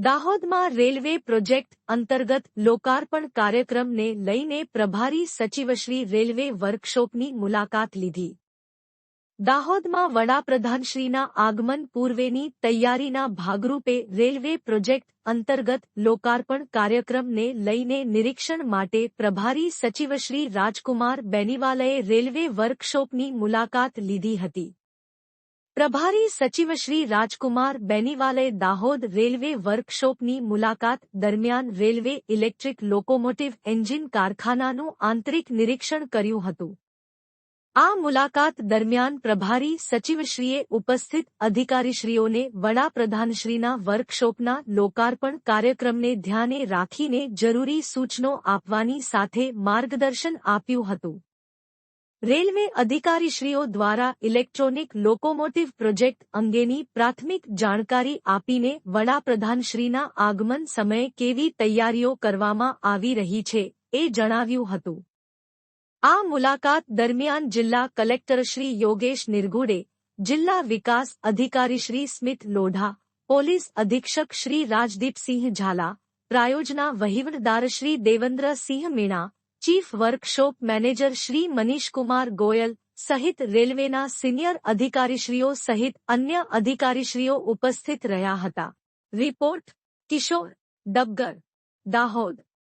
દાહોદમાં railway project અંતર્ગત લોકાર્પણ કાર્યક્રમને લઈને પ્રભારી સચિવશ્રી રેલવે વર્કશોપની મુલાકાત લીધી. દાહોદમાં વડાપ્રધાનશ્રીના આગમન પૂર્વેની તૈયારીના ભાગરૂપે રેલવે પ્રોજેક્ટ અંતર્ગત લોકાર્પણ કાર્યક્રમને લઈને નિરીક્ષણ માટે પ્રભારી સચિવશ્રી રાજકુમાર બેનીવાલાએ રેલવે વર્કશોપની મુલાકાત લીધી હતી. પ્રભારી સચિવ શ્રી રાજકુમાર બેનીવાલે દાહોદ રેલવે વર્કશોપની મુલાકાત દરમિયાન રેલવે ઇલેક્ટ્રિક લોકોમોટિવ એન્જિન કારખાનાનું આંતરિક નિરીક્ષણ કર્યું હતું. આ મુલાકાત દરમિયાન પ્રભારી સચિવશ્રીએ ઉપસ્થિત અધિકારીશ્રીઓને વડાપ્રધાનશ્રીના વર્કશોપના લોકાર્પણ કાર્યક્રમને ધ્યાને રાખીને જરૂરી સૂચનો આપવાની સાથે માર્ગદર્શન આપ્યું હતું. રેલવે અધિકારીશ્રીઓ દ્વારા ઇલેક્ટ્રોનિક લોકોમોટિવ પ્રોજેક્ટ અંગેની પ્રાથમિક જાણકારી આપીને વડાપ્રધાનશ્રીના આગમન સમયે કેવી તૈયારીઓ કરવામાં આવી રહી છે, એ જણાવ્યું હતું. આ મુલાકાત દરમિયાન જિલ્લા કલેક્ટરશ્રી યોગેશ નિર્ગુડે, જિલ્લા વિકાસ અધિકારીશ્રી સ્મિત લોઢા, પોલીસ અધિક્ષક શ્રી રાજદીપસિંહ ઝાલા, પ્રાયોજના વહીવટદારશ્રી Devendrasinh Meena chief workshop manager Shri Manishkumar Goyal સહિત રેલવેના સિનિયર અધિકારીશ્રીઓ સહિત અન્ય અધિકારીશ્રીઓ ઉપસ્થિત રહ્યા હતા. રિપોર્ટ કિશોર ડબગર, દાહોદ.